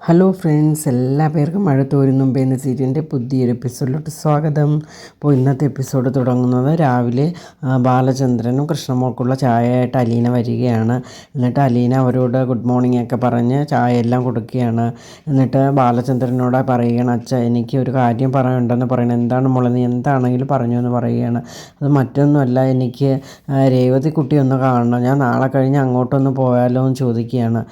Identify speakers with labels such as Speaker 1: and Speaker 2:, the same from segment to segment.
Speaker 1: Hello friends എല്ലാ പേർക്കും മഴ തോരും എന്ന സീരിയലിന്റെ പുതിയൊരു എപ്പിസോഡിലോട്ട് സ്വാഗതം. അപ്പോൾ ഇന്നത്തെ എപ്പിസോഡ് തുടങ്ങുന്നത് രാവിലെ ബാലചന്ദ്രനും കൃഷ്ണമോൾക്കുള്ള ചായയായിട്ട് അലീന വരികയാണ്. എന്നിട്ട് അലീന അവരോട് ഗുഡ് മോർണിംഗ് ഒക്കെ പറഞ്ഞ് ചായ എല്ലാം കൊടുക്കുകയാണ്. എന്നിട്ട് ബാലചന്ദ്രനോട് പറയുകയാണ് അച്ഛ എനിക്ക് ഒരു കാര്യം പറയാനുണ്ടെന്ന് പറയണം. എന്താണ് മോളെ നീ എന്താണെങ്കിലും പറഞ്ഞു എന്ന് പറയുകയാണ്. അത് മറ്റൊന്നുമല്ല എനിക്ക് രേവതി കുട്ടി ഒന്ന് കാണണം. ഞാൻ നാളെ കഴിഞ്ഞ് അങ്ങോട്ടൊന്ന് പോയാലോ എന്ന് ചോദിക്കുകയാണ്.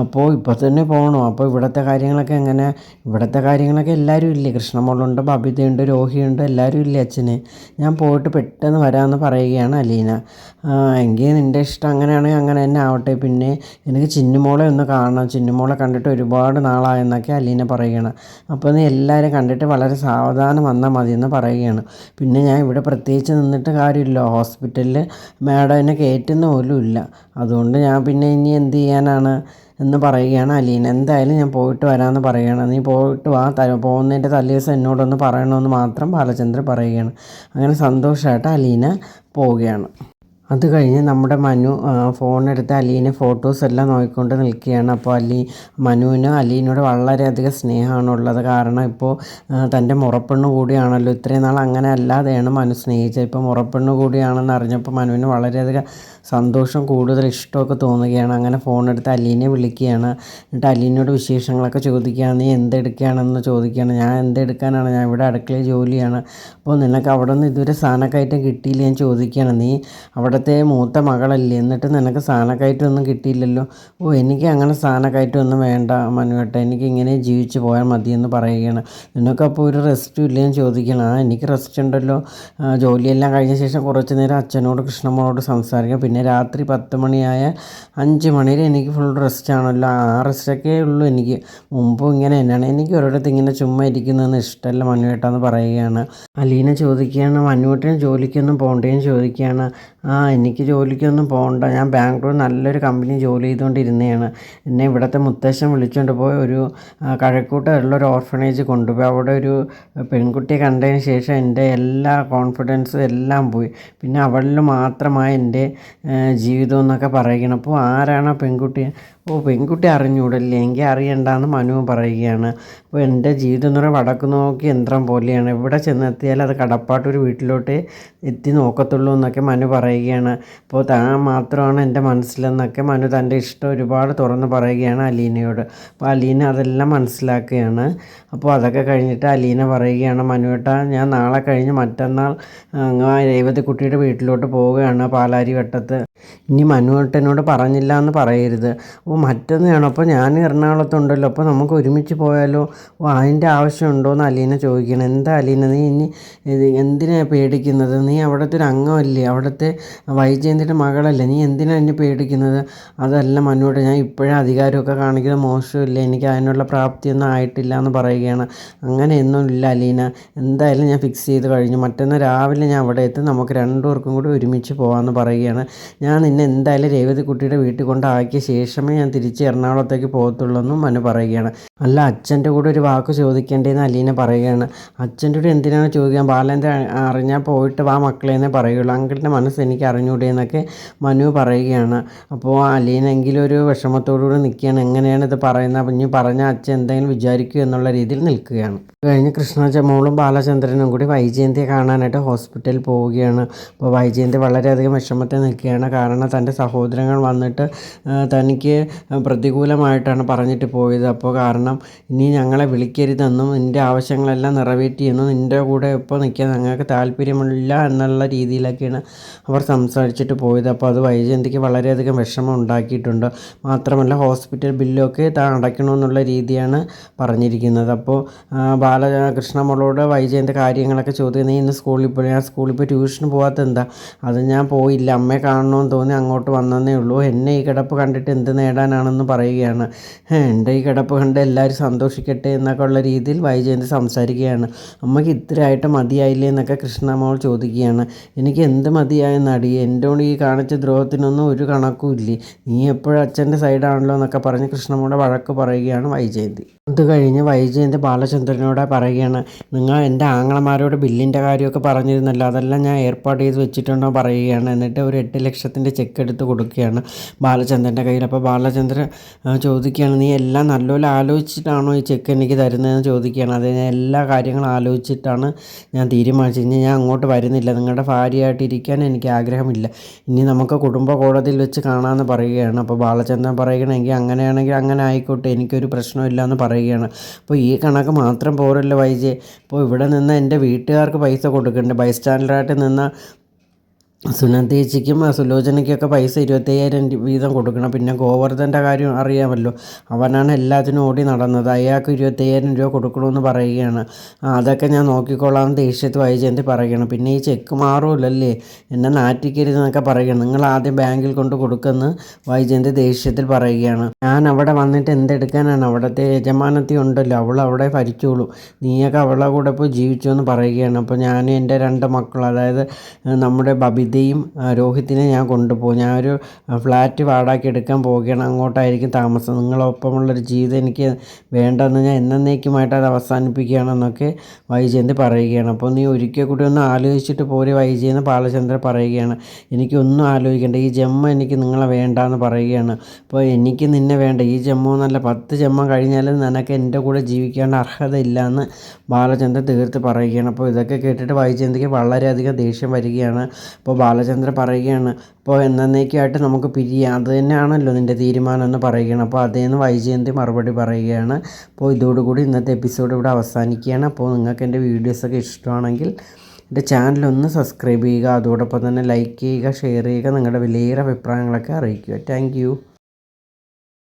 Speaker 1: അപ്പോൾ ഇപ്പോൾ തന്നെ പോകണോ അപ്പോൾ ഇവിടുത്തെ കാര്യങ്ങളൊക്കെ എങ്ങനെ? ഇവിടുത്തെ കാര്യങ്ങളൊക്കെ എല്ലാവരും ഇല്ലേ? കൃഷ്ണമോളുണ്ട് ബബിതയുണ്ട് രോഹിയുണ്ട് എല്ലാവരും ഇല്ലേ അച്ഛന്? ഞാൻ പോയിട്ട് പെട്ടെന്ന് വരാമെന്ന് പറയുകയാണ് അലീന. എങ്കിൽ നിന്റെ ഇഷ്ടം അങ്ങനെയാണെങ്കിൽ അങ്ങനെ തന്നെ ആവട്ടെ. പിന്നെ എനിക്ക് ചിന്നുമോളെ ഒന്ന് കാണണം. ചിന്നുമോളെ കണ്ടിട്ട് ഒരുപാട് നാളായെന്നൊക്കെ അലീന പറയുകയാണ്. അപ്പോൾ നീ എല്ലാവരും കണ്ടിട്ട് വളരെ സാവധാനം വന്നാൽ മതി എന്ന് പറയുകയാണ്. പിന്നെ ഞാൻ ഇവിടെ പ്രത്യേകിച്ച് നിന്നിട്ട് കാര്യമില്ല. ഹോസ്പിറ്റലിൽ മാഡം എന്നെ കയറ്റുന്ന പോലും ഇല്ല. അതുകൊണ്ട് ഞാൻ പിന്നെ ഇനി എന്ത് ചെയ്യാനാണ്? എന്ന് പറയുകയാണ് അലീന. എന്തായാലും ഞാൻ പോയിട്ട് വരാമെന്ന് പറയുകയാണ്. നീ പോയിട്ട് വാ ത പോകുന്നതിന്റെ തലേദിവസം എന്നോടൊന്ന് പറയണമെന്ന് മാത്രം ബാലചന്ദ്രൻ പറയുകയാണ്. അങ്ങനെ സന്തോഷമായിട്ട് അലീന പോവുകയാണ്. അത് കഴിഞ്ഞ് നമ്മുടെ മനു ഫോണെടുത്ത് അലീനെ ഫോട്ടോസ് എല്ലാം നോക്കിക്കൊണ്ട് നിൽക്കുകയാണ്. അപ്പോൾ അലി മനുവിന് അലീനോട് വളരെയധികം സ്നേഹമാണുള്ളത്. കാരണം ഇപ്പോൾ തന്റെ മുറപ്പെണ്ണ് കൂടിയാണല്ലോ. ഇത്രയും നാൾ അങ്ങനെ അല്ലാതെയാണ് മനു സ്നേഹിച്ചത്. ഇപ്പോൾ മുറപ്പെണ്ണ് കൂടിയാണെന്ന് അറിഞ്ഞപ്പോൾ മനുവിന് വളരെയധികം സന്തോഷം കൂടുതൽ ഇഷ്ടമൊക്കെ തോന്നുകയാണ്. അങ്ങനെ ഫോൺ എടുത്ത് അലീനെ വിളിക്കുകയാണ്. എന്നിട്ട് അലീനോട് വിശേഷങ്ങളൊക്കെ ചോദിക്കുകയാണ്. നീ എന്തെടുക്കുകയാണെന്ന് ചോദിക്കുകയാണ്. ഞാൻ എന്തെടുക്കാനാണ്? ഞാൻ ഇവിടെ അടുക്കളയിൽ ജോലിയാണ്. അപ്പോൾ നിനക്ക് അവിടെ നിന്ന് ഇതുവരെ സ്ഥാനക്കയറ്റം കിട്ടിയില്ല ഞാൻ ചോദിക്കുകയാണ്. നീ അവിടുത്തെ മൂത്ത മകളല്ലേ? എന്നിട്ട് നിനക്ക് ഒന്നും കിട്ടിയില്ലല്ലോ. ഓ എനിക്ക് അങ്ങനെ സ്ഥാനക്കയറ്റം ഒന്നും വേണ്ട മനുവേട്ട. എനിക്ക് ഇങ്ങനെ ജീവിച്ച് പോയാൽ മതിയെന്ന് പറയുകയാണ്. നിനക്കപ്പോൾ ഒരു റെസ്റ്റും ഇല്ലേ? ഞാൻ ചോദിക്കണം ആ എനിക്ക് റെസ്റ്റ് ഉണ്ടല്ലോ. ജോലിയെല്ലാം കഴിഞ്ഞ ശേഷം കുറച്ച് നേരം അച്ഛനോട് കൃഷ്ണമ്മോട് സംസാരിക്കാം. പിന്നെ രാത്രി പത്ത് മണിയായ അഞ്ച് മണിയിൽ എനിക്ക് ഫുൾ റെസ്റ്റ് ആണല്ലോ. ആ റെസ്റ്റൊക്കെ ഉള്ളൂ എനിക്ക്. മുമ്പും ഇങ്ങനെ തന്നെയാണ്. എനിക്ക് ഒരിടത്ത് ഇങ്ങനെ ചുമ്മാ ഇരിക്കുന്നതെന്ന് ഇഷ്ടമല്ല മനുവേട്ടാന്ന് പറയുകയാണ്. അലീന ചോദിക്കുകയാണ് മനുവേട്ടന് ജോലിക്കൊന്നും പോകണ്ടേന്ന് ചോദിക്കുകയാണ്. ആ എനിക്ക് ജോലിക്കൊന്നും പോകണ്ട ഞാൻ ബാംഗ്ലൂർ നല്ലൊരു കമ്പനി ജോലി ചെയ്തുകൊണ്ടിരുന്നതാണ്. എന്നെ ഇവിടുത്തെ മുത്തശ്ശൻ വിളിച്ചുകൊണ്ട് പോയി ഒരു കഴക്കൂട്ടുള്ള ഒരു ഓർഫനേജ് കൊണ്ടുപോയി. അവിടെ ഒരു പെൺകുട്ടിയെ കണ്ടതിന് ശേഷം എന്റെ എല്ലാ കോൺഫിഡൻസും എല്ലാം പോയി. പിന്നെ അവളിൽ മാത്രമായി എന്റെ ജീവിതം എന്നൊക്കെ പറയണം അപ്പോൾ ആരാണ് ആ പെൺകുട്ടി? ഓ പെൺകുട്ടി അറിഞ്ഞൂടല്ലേ? എങ്കിൽ അറിയണ്ടെന്ന് മനു പറയുകയാണ്. അപ്പോൾ എന്റെ ജീവിതം എന്ന് പറയുന്നത് വടക്ക് നോക്കി യന്ത്രം പോലെയാണ്. ഇവിടെ ചെന്നെത്തിയാൽ അത് കടപ്പാട്ടൊരു വീട്ടിലോട്ട് എത്തി നോക്കത്തുള്ളൂ എന്നൊക്കെ മനു പറയുകയാണ്. അപ്പോൾ താൻ മാത്രമാണ് എന്റെ മനസ്സിലെന്നൊക്കെ മനു തന്റെ ഇഷ്ടം ഒരുപാട് തുറന്ന് പറയുകയാണ് അലീനയോട്. അപ്പോൾ അലീന അതെല്ലാം മനസ്സിലാക്കുകയാണ്. അപ്പോൾ അതൊക്കെ കഴിഞ്ഞിട്ട് അലീന പറയുകയാണ് മനുവേട്ട ഞാൻ നാളെ കഴിഞ്ഞ് മറ്റന്നാൾ അങ്ങ് രേവതി കുട്ടിയുടെ വീട്ടിലോട്ട് പോവുകയാണ് പാലാരി വട്ടത്ത് ഇനി മനുവേട്ടനോട് പറഞ്ഞില്ല എന്ന് പറയരുത്. ഓ മറ്റൊന്നാണ് അപ്പോൾ ഞാൻ എറണാകുളത്തുണ്ടല്ലോ അപ്പോൾ നമുക്ക് ഒരുമിച്ച് പോയാലോ? ഓ അതിന്റെ ആവശ്യമുണ്ടോ എന്ന് അലീന ചോദിക്കണം എന്താ അലീന നീ ഇനി ഇത് എന്തിനാ പേടിക്കുന്നത്? നീ അവിടുത്തെ ഒരു അംഗമല്ലേ? അവിടുത്തെ വൈജയന്തിന്റെ മകളല്ലേ? നീ എന്തിനാണ് എന്നെ പേടിക്കുന്നത്? അതല്ല മനുവേട്ടൻ ഞാൻ ഇപ്പോഴേ അധികാരമൊക്കെ കാണിക്കുന്നത്. മോശമില്ല? എനിക്ക് അതിനുള്ള പ്രാപ്തിയൊന്നും ആയിട്ടില്ല എന്ന് പറയുകയാണ് അങ്ങനെയൊന്നും ഇല്ല അലീന. എന്തായാലും ഞാൻ ഫിക്സ് ചെയ്ത് കഴിഞ്ഞു. മറ്റന്നാൾ രാവിലെ ഞാൻ അവിടെ എത്തും. നമുക്ക് രണ്ടുപേർക്കും കൂടി ഒരുമിച്ച് പോകാമെന്ന് പറയുകയാണ്. ഞാൻ നിന്നെ എന്തായാലും രേവതിക്കുട്ടിയുടെ വീട്ടിൽ കൊണ്ടാക്കിയ ശേഷമേ ഞാൻ തിരിച്ച് എറണാകുളത്തേക്ക് പോകത്തുള്ളൂ എന്നും മനു പറയുകയാണ്. അല്ല അച്ഛന്റെ കൂടെ ഒരു വാക്ക് ചോദിക്കേണ്ടതെന്ന് അലീന പറയുകയാണ്. അച്ഛന്റെ കൂടെ എന്തിനാണ് ചോദിക്കാൻ? ബാലേന്ദ്ര അറിഞ്ഞാൽ പോയിട്ട് വാ മക്കളെ എന്നേ പറയുള്ളൂ. അങ്കിളിന്റെ മനസ്സ് എനിക്ക് അറിഞ്ഞൂടെ എന്നൊക്കെ മനു പറയുകയാണ്. അപ്പോൾ അലീന എങ്കിലും ഒരു വിഷമത്തോടുകൂടി നിൽക്കുകയാണ്. എങ്ങനെയാണ് ഇത് പറയുന്നത്? ഇനി പറഞ്ഞ അച്ഛൻ എന്തെങ്കിലും വിചാരിക്കൂ എന്നുള്ള രീതിയിൽ നിൽക്കുകയാണ്. കഴിഞ്ഞ് കൃഷ്ണ മോളും ബാലചന്ദ്രനും കൂടി വൈജയന്തിയെ കാണാനായിട്ട് ഹോസ്പിറ്റലിൽ പോവുകയാണ്. അപ്പോൾ വൈജയന്തി വളരെയധികം വിഷമത്തിൽ നിൽക്കുകയാണ്. കാരണം തന്റെ സഹോദരങ്ങൾ വന്നിട്ട് തനിക്ക് പ്രതികൂലമായിട്ടാണ് പറഞ്ഞിട്ട് പോയത്. അപ്പോൾ കാരണം ഇനി ഞങ്ങളെ വിളിക്കരുതെന്നും നിന്റെ ആവശ്യങ്ങളെല്ലാം നിറവേറ്റിയെന്നും നിന്റെ കൂടെ ഇപ്പോൾ നിൽക്കാൻ ഞങ്ങൾക്ക് താല്പര്യമില്ല എന്നുള്ള രീതിയിലൊക്കെയാണ് അവർ സംസാരിച്ചിട്ട് പോയത്. അപ്പോൾ അത് വൈജയന്തിക്ക് വളരെയധികം വിഷമം ഉണ്ടാക്കിയിട്ടുണ്ട്. മാത്രമല്ല ഹോസ്പിറ്റൽ ബില്ലൊക്കെ താൻ അടയ്ക്കണമെന്നുള്ള രീതിയാണ് പറഞ്ഞിരിക്കുന്നത്. അപ്പോൾ ബാലകൃഷ്ണമ്മളോട് ബാലകൃഷ്ണ മോളോട് വൈജയന്തി കാര്യങ്ങളൊക്കെ ചോദിക്കുന്നത് ഇന്ന് സ്കൂളിൽ പോയി ഞാൻ സ്കൂളിൽ പോയി ട്യൂഷന് പോകാത്ത എന്താ അത് ഞാൻ പോയില്ല അമ്മയെ കാണണമെന്ന് തോന്നി അങ്ങോട്ട് വന്നതേ ഉള്ളൂ. എന്നെ ഈ കിടപ്പ് കണ്ടിട്ട് എന്ത് നേടാനാണെന്ന് പറയുകയാണ്. "ഹേ, എന്റെ ഈ കിടപ്പ് കണ്ട് എല്ലാവരും സന്തോഷിക്കട്ടെ എന്നൊക്കെ ഉള്ള രീതിയിൽ വൈജയന്തി സംസാരിക്കുകയാണ്. അമ്മയ്ക്ക് ഇത്രയായിട്ട് മതിയായില്ലേ എന്നൊക്കെ കൃഷ്ണമോൾ ചോദിക്കുകയാണ്. എനിക്ക് എന്ത് മതിയായ നടി? എന്റെ ഈ കാണിച്ച ദ്രോഹത്തിനൊന്നും ഒരു കണക്കും ഇല്ലേ നീ എപ്പോഴും അച്ഛന്റെ സൈഡാണല്ലോ എന്നൊക്കെ പറഞ്ഞ് കൃഷ്ണമോളുടെ വഴക്ക് പറയുകയാണ് വൈജയന്തി. അത് കഴിഞ്ഞ് വൈജയന്ത് ബാലചന്ദ്രനോട് പറയുകയാണ് നിങ്ങൾ എന്റെ ആങ്ങളമാരോട് ബില്ലിന്റെ കാര്യമൊക്കെ പറഞ്ഞിരുന്നല്ലോ അതെല്ലാം ഞാൻ ഏർപ്പാട് ചെയ്ത് വെച്ചിട്ടുണ്ടോ? പറയുകയാണ്. എന്നിട്ട് ഒരു എട്ട് ലക്ഷത്തിന്റെ ചെക്ക് എടുത്ത് കൊടുക്കുകയാണ് ബാലചന്ദ്രന്റെ കയ്യിൽ. അപ്പോൾ ബാലചന്ദ്രൻ ചോദിക്കുകയാണ് നീ എല്ലാം നല്ലപോലെ ആലോചിച്ചിട്ടാണോ ഈ ചെക്ക് എനിക്ക് തരുന്നതെന്ന് ചോദിക്കുകയാണ്. അത് എല്ലാ കാര്യങ്ങളും ആലോചിച്ചിട്ടാണ് ഞാൻ തീരുമാനിച്ചത്. ഇനി ഞാൻ അങ്ങോട്ട് വരുന്നില്ല. നിങ്ങളുടെ ഭാര്യയായിട്ട് ഇരിക്കാൻ എനിക്ക് ആഗ്രഹമില്ല. ഇനി നമുക്ക് കുടുംബ കോടതിയിൽ വെച്ച് കാണാമെന്ന് പറയുകയാണ്. അപ്പോൾ ബാലചന്ദ്രൻ പറയുകയാണെങ്കിൽ അങ്ങനെയാണെങ്കിൽ അങ്ങനെ ആയിക്കോട്ടെ എനിക്കൊരു പ്രശ്നമില്ല എന്ന് പറയുകയാണ്. അപ്പോൾ ഈ കണക്ക് മാത്രം പോരല്ലോ വൈജെ. ഇപ്പോൾ ഇവിടെ നിന്ന് എന്റെ വീട്ടുകാർക്ക് പൈസ കൊടുക്കണ്ടേ ബൈസ്റ്റാൻഡറായിട്ട് നിന്ന സുനന്ദേച്ചിക്കും സുലോചനയ്ക്കൊക്കെ പൈസ ഇരുപത്തയ്യായിരം വീതം കൊടുക്കണം. പിന്നെ ഗോവർദ്ധന്റെ കാര്യം അറിയാമല്ലോ. അവനാണ് എല്ലാത്തിനും ഓടി നടന്നത്. അയാൾക്ക് ഇരുപത്തയ്യായിരം രൂപ കൊടുക്കണമെന്ന് പറയുകയാണ്. അതൊക്കെ ഞാൻ നോക്കിക്കോളാം ദേഷ്യത്ത് വൈജയന്തി പറയുകയാണ്. പിന്നെ ഈ ചെക്ക് മാറുമല്ലേ എന്നെ നാറ്റിക്കരുതെന്നൊക്കെ പറയുകയാണ്. നിങ്ങൾ ആദ്യം ബാങ്കിൽ കൊണ്ട് കൊടുക്കുമെന്ന് വൈജയന്തി ദേഷ്യത്തിൽ പറയുകയാണ്. ഞാൻ അവിടെ വന്നിട്ട് എന്തെടുക്കാനാണ്? അവിടുത്തെ യജമാനത്തി ഉണ്ടല്ലോ. അവൾ അവിടെ ഭരിച്ചോളൂ. നീയൊക്കെ അവളെ കൂടെ പോയി ജീവിച്ചു എന്ന് പറയുകയാണ്. അപ്പോൾ ഞാൻ എന്റെ രണ്ട് മക്കൾ അതായത് നമ്മുടെ ബബിതയും ആ, രോഹിത്തിനെ ഞാൻ കൊണ്ടുപോകും. ഞാനൊരു ഫ്ലാറ്റ് വാടകയ്ക്ക് എടുക്കാൻ പോവുകയാണ്. അങ്ങോട്ടായിരിക്കും താമസം. നിങ്ങളൊപ്പമുള്ളൊരു ജീവിതം എനിക്ക് വേണ്ടെന്ന് ഞാൻ എന്നേക്കുമായിട്ട് അത് അവസാനിപ്പിക്കുകയാണെന്നൊക്കെ വൈജയന്ത് പറയുകയാണ്. അപ്പോൾ നീ ഒരിക്കൽ കൂടി ഒന്ന് ആലോചിച്ചിട്ട് പോരെ വൈജയെന്ന് ബാലചന്ദ്രൻ പറയുകയാണ്. എനിക്കൊന്നും ആലോചിക്കേണ്ട. ഈ ജന്മം എനിക്ക് നിങ്ങളെ വേണ്ട എന്ന് പറയുകയാണ്. അപ്പോൾ എനിക്ക് നിന്നെ വേണ്ട. ഈ ജന്മം എന്നല്ല പത്ത് ജന്മം കഴിഞ്ഞാലും നിനക്ക് എന്റെ കൂടെ ജീവിക്കേണ്ട ഇല്ല എന്ന് ബാലചന്ദ്രൻ തീർത്ത് പറയുകയാണ്. അപ്പോൾ ഇതൊക്കെ കേട്ടിട്ട് വൈജയന്തിക്ക് വളരെയധികം ദേഷ്യം വരികയാണ്. അപ്പോൾ ബാലചന്ദ്രൻ പറയുകയാണ് അപ്പോൾ എന്നേക്കുമായിട്ട് നമുക്ക് പിരിയാം. അത് തന്നെയാണല്ലോ നിന്റെ തീരുമാനം എന്ന് പറയുകയാണ്. അപ്പോൾ അതേന്ന് വൈജയന്തി മറുപടി പറയുകയാണ്. അപ്പോൾ ഇതോടുകൂടി ഇന്നത്തെ എപ്പിസോഡ് ഇവിടെ അവസാനിക്കുകയാണ്. അപ്പോൾ നിങ്ങൾക്ക് എന്റെ വീഡിയോസൊക്കെ ഇഷ്ടമാണെങ്കിൽ എന്റെ ചാനലൊന്ന് സബ്സ്ക്രൈബ് ചെയ്യുക. അതോടൊപ്പം തന്നെ ലൈക്ക് ചെയ്യുക ഷെയർ ചെയ്യുക. നിങ്ങളുടെ വിലയേറെ അഭിപ്രായങ്ങളൊക്കെ അറിയിക്കുക. താങ്ക്